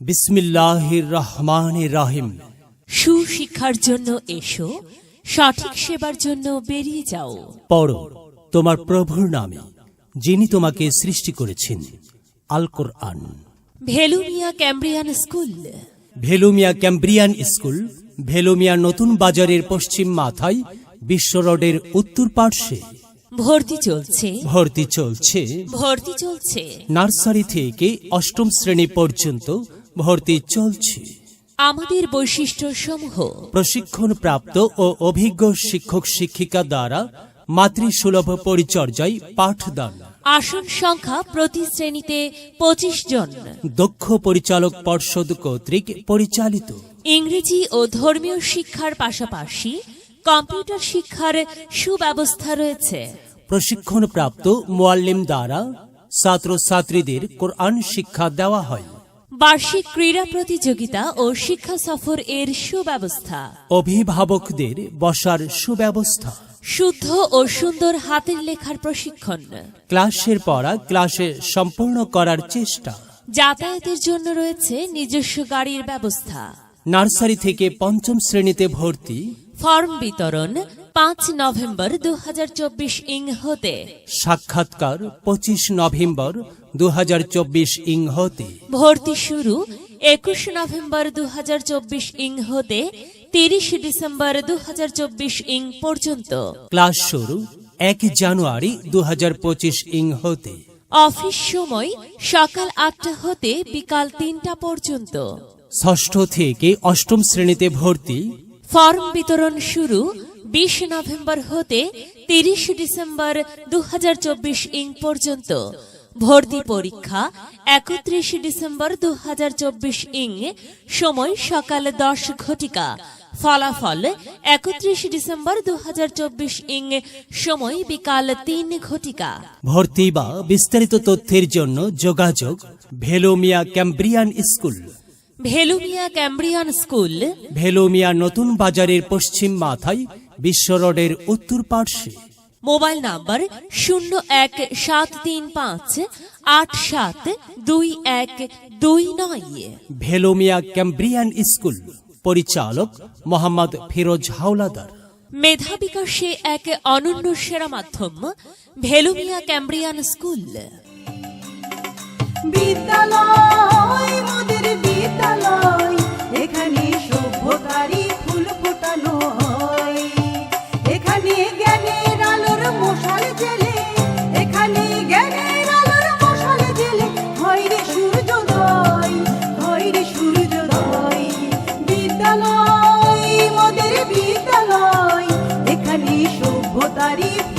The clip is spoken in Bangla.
বিসমিল্লাহির রহমান রাহিম। সুশিক্ষার জন্য এসো সঠিক সেবার জন্য বেরিয়ে যাও। পড়ো তোমার প্রভুর নামে যিনি তোমাকে সৃষ্টি করেছেন Al Quran Bhelumia Cambrian school. Bhelumia Cambrian school Bhelumia নতুন বাজারের পশ্চিম মাথায় বিশ্ব রোডের উত্তর পার্শ্বে। ভর্তি চলছে। ভর্তি চলছে। ভর্তি চলছে। নার্সারি থেকে অষ্টম শ্রেণি পর্যন্ত ভর্তি চলছে। আমাদের বৈশিষ্ট্য সমূহ প্রশিক্ষণ প্রাপ্ত ও অভিজ্ঞ শিক্ষক শিক্ষিকা দ্বারা মাতৃসুলভ পরিচর্যায় পাঠদান। আসন সংখ্যা প্রতি শ্রেণীতে পঁচিশ জন। দক্ষ পরিচালক পর্ষদ কর্তৃক পরিচালিত। ইংরেজি ও ধর্মীয় শিক্ষার পাশাপাশি কম্পিউটার শিক্ষার সুব্যবস্থা রয়েছে। প্রশিক্ষণপ্রাপ্ত মোয়াল্লিম দ্বারা ছাত্রছাত্রীদের কোরআন শিক্ষা দেওয়া হয়। বার্ষিক ক্রীড়া প্রতিযোগিতা ও শিক্ষা সফর এর সুব্যবস্থা। অভিভাবকদের বসার সুব্যবস্থা। শুদ্ধ ও সুন্দর হাতের লেখার প্রশিক্ষণ। ক্লাসের পড়া ক্লাসে সম্পূর্ণ করার চেষ্টা। যাতায়াতের জন্য রয়েছে নিজস্ব গাড়ির ব্যবস্থা। নার্সারি থেকে পঞ্চম শ্রেণীতে ভর্তি। ফর্ম বিতরণ পাঁচ নভেম্বর দু ইং হতে সাক্ষাৎকার পঁচিশ নভেম্বর দু ইং হতে ভর্তি শুরু একুশ নভেম্বর দু ইং হতে তিরিশ ডিসেম্বর দু ইং পর্যন্ত। ক্লাস শুরু এক জানুয়ারি দু ইং হতে অফিস সময় সকাল আটটা হতে বিকাল তিনটা পর্যন্ত। ষষ্ঠ থেকে অষ্টম শ্রেণীতে ভর্তি। ফর্ম বিতরণ শুরু বিশ নভেম্বর হতে তিরিশ ডিসেম্বর দু হাজার চব্বিশ ইং পর্যন্ত। ভর্তি পরীক্ষা একত্রিশ ডিসেম্বর দুহাজার চব্বিশ ইং সময় সকাল দশ ঘটিকা। ফলাফল একত্রিশ ডিসেম্বর দুহাজার চব্বিশ ইং সময় বিকাল তিন ঘটিকা। ভর্তি বা বিস্তারিত তথ্যের জন্য যোগাযোগ Bhelumia Cambrian school. Bhelumia Cambrian school Bhelumia নতুন বাজারের পশ্চিম মাথায় বিশ্ব রোডের উত্তর পার্শ্বে। মোবাইল নাম্বার শূন্য এক সাত তিন পাঁচ আট সাত দুই এক দুই নয় ভেলোমিয়া ক্যাম্ব্রিয়ান স্কুল। পরিচালক মোহাম্মদ ফিরোজ হাওলাদার। মেধা বিকাশে এক অনন্য সেরা মাধ্যম ভেলুমিয়া ক্যাম্ব্রিয়ান স্কুল। বিদ্যালয়। বিদ্যালয় মোদের বিদ্যালয় এখানে সভ্যতারই